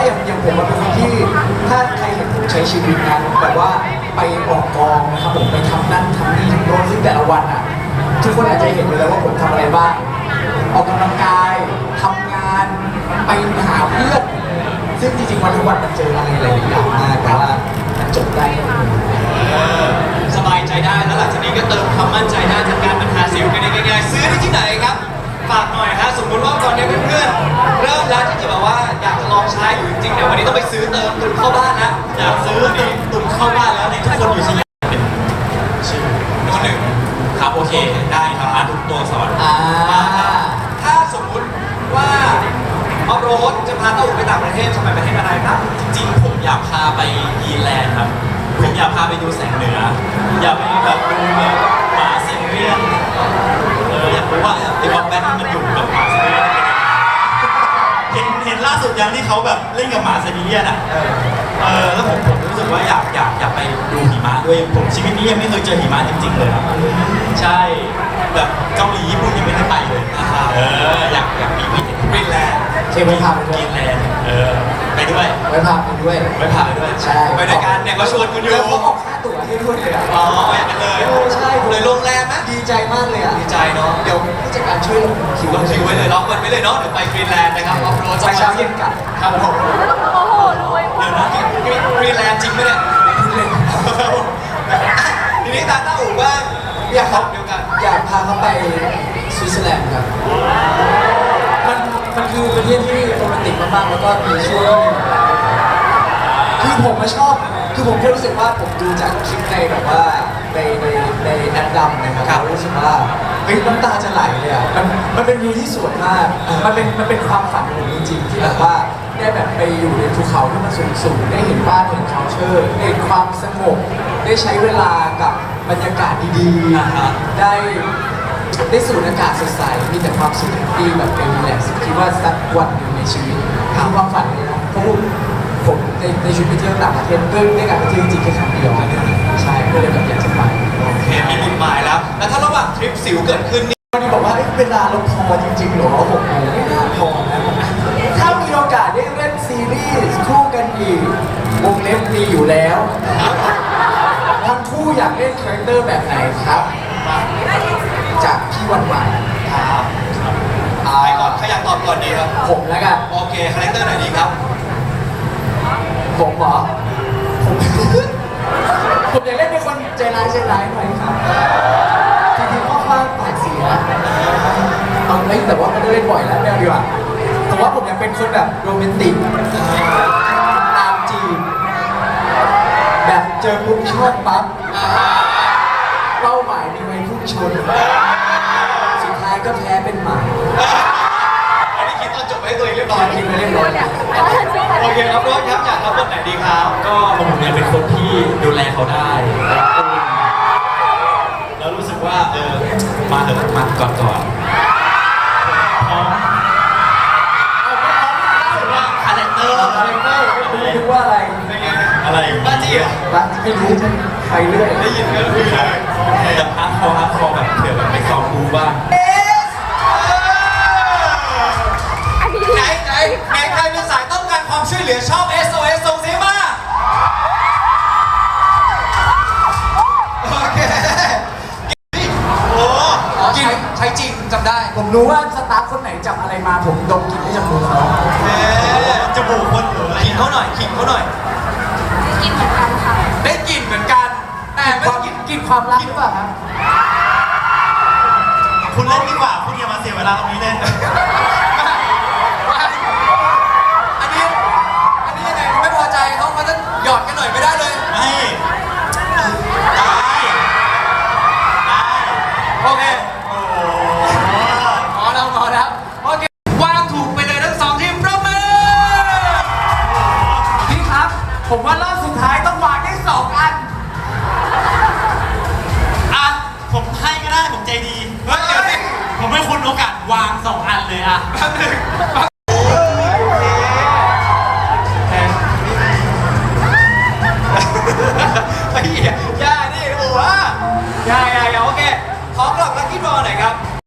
ว่าอย่างอย่างผมเป็นคนที่ถ้าใครเห็นผมใช้ชีวิตนะแบบว่าไปออกกองนะครับผมไปทำนั่นทำนี่ทำโน้นซึ่งแต่ละวันอะทุกคนอาจจะเห็นเลยว่าผมทำอะไรบ้างออกกำลังกายทำงานไปหาเพื่อนซึ่งจริงๆวันทุกวันมันเจออะไรหลายอย่างมากแต่ว่ามันจบได้สบายใจได้แล้วหลังจากนี้ก็เติมความมั่นใจได้จากการบรรทาสิวกันได้ง่ายๆซื้อได้ที่ไหนครับ ฝากหน่อยฮะสมมติว่าตอนนี้เพื่อนๆเริ่มแล้วที่จะแบบว่าอยากจะลองใช้อยู่จริงๆเนี่ยวันนี้ต้องไปซื้อเติมตุนเข้าบ้านนะอยากซื้อนี่ตุนเข้าบ้านแล้วนี่ทุกคนอยู่ที่นี่เป็นชื่อโน้ตหนึ่งครับโอเคได้ครับอ่านทุกตัวอักษรอ่าถ้าสมมุติว่าออฟโรดจะพาเต้าอู่ไปต่างประเทศจะไปประเทศอะไรครับ จริงๆ ผมอยากพาไปยีนแลนด์ครับผมอยากพาไปดูแสงเหนือ อยากไปแบบดูแบบ สุดยังที่เขาแบบเล่นกับหมาไซบีเรียนอะ เออแล้วผมผมรู้สึกว่าอยากอยากอยากไปดูหิมะด้วยผมชีวิตนี้ยังไม่เคยเจอหิมะจริงๆเลยครับใช่แบบเกาหลีญี่ปุ่นยังไม่ได้ไปเลยนะครับเอออยากอยากมีวิถีกรีนแลนด์เคยไปทำไปด้วกิยนแลนด์เออไปด้วยไว้พาไปด้วยไปพาไปด้วย ใช่ ไปด้วยกันเนี่ยเขาชวนคุณอยู่ แล้วเขาออกค่า ตั๋วให้ด้วยเลยอะอ๋อไปกันเลยโอ้ใช่เลยโรงแรมไหมดีใจมากเลยอะดีใจเนาะเดี๋ยวผู้จัดการช่วยลงคิวลงคิวไว้เลยล็อกมันไว้เลยเนาะเดี๋ยวไปกรีนแลนด์นะครับออฟโรดไปเช้าเย็นกลับครับผมโอ้โหรวยเดี๋ยวนะกรีนแลนด์จริงไหมเนี่ยทีนี้ตาต้าอู่บ้างอยากทำเดียวกันอยากพาเขาไปสวิตเซอร์แลนด์ครับมันมันคือประเทศที่โรแมนติกมากๆแล้วก็มีช่วงหนึ่งคือผมมาชอบ คือผมแค่รู้สึกว่าผมดูจากคลิปในแบบว่าในในในแอดดัมนะครับครับรู้สึกว่าเฮ้ยน้ำตาจะไหลเลยอะมันมันเป็นวิวที่สวยมาก มันเป็นมันเป็นความฝันของผมจริงๆที่แบบว่าได้แบบไปอยู่ในภูเขาที่มันสูงสูงๆได้เห็นบ้านเห็น culture ได้เห็นความสงบได้ใช้เวลากับบรรยากาศดีอ่าฮะๆได้ได้สูดอากาศสดใสมีแต่ความสุขที่แบบเป็นรีแลกซ์คิดว่าสักวันหนึ่งในชีวิตทำความฝันเลยนะเพราะ ผมในในชีวิตไปเที่ยวต่างประเทศเพื่อได้การไปเที่ยวจริงๆแค่ครั้งเดียวใช่ก็เลยแบบอยากจะไปโอเคมีบุญหมายแล้ว แล้วถ้าระหว่างทริปสิวเกิดขึ้นนี่วันนี้บอกว่าเอ๊ะเวลาเราพอจริงๆเหรอหกโมงไม่น่าพอนะถ้ามีโอกาสได้เล่นซีรีส์คู่กันอีกวงเล็บมีอยู่แล้วทั้งคู่อยากเล่นคาแรคเตอร์แบบไหนครับจากพี่วันใหม่ครับใครก่อนใครอยากตอบก่อนดีครับ ผมแล้วกันโอเคคาแรคเตอร์ไหนดีครับ ผมเหรอผมผมอยากเล่นเป็นคนใจร้ายใจร้ายหน่อยครับจริงๆข้อความปากเสียเอาไม่แต่ว่าไม่ได้เล่นบ่อยแล้วไม่เอาดีกว่าผมว่าผมอยากเป็นคนแบบโรแมนติกตามจีบแบบเจอปุ๊บชอบปั๊บเป้าหมายมีไว้พุ่งชนสุดท้ายก็แพ้เป็นหมา อันนี้คิดตอนจบไว้ให้ ตองเรียบร้อยคิดไว้เรียบร้อยโอเคครับรถครับอยากรับบทไหนดีครับ ก็ผมเนี่ยเป็นคนที่ดูแลเขาได้แล้วรู้สึกว่าเออมาเถอะมาก่อนก่อนพร้อมรู้สึกว่าคาแรคเตอร์คาแรคเตอร์ไม่รู้ว่าอะไรเป็นไงอะไรบ้าจี้เหรอบ้างไม่รู้ไปเรื่อยได้ยินก็คุยเลยแบบฮาร์ดคอร์ฮาร์ดคอร์แบบเผื่อแบบไปซ้อมดูบ้าง อันนี้ ไหนไหนไหนใครเป็นสายต้องการ ความช่วยเหลือชอบ SOS ส่งเสียงมา โอเคโอ้กินใช้จริงจำได้ผมรู้ว่าสตาฟคนไหนจับอะไรมาผมดมกลินได้จมือเขาเอ๊ะจมูกคนเหลือขิงเขาหน่อยขิงเขาหน่อย กินเหมือนกันค่ะ ได้กลิ่นเหมือนกัน แต่ไม่ความกลิ่นกินความรักหรือเปล่าครับคุณเล่นดีกว่า คุณอย่ามาเสียเวลาตรงนี้เล่น ผมให้คุณโอกาสวางสองอันเลยอะ แป๊บหนึงแป๊บไอ้เหี้ยอย่าดิโอ้โหอย่าอย่าอย่าโอเค ขอกลับลักกี้บอลหน่อยครับ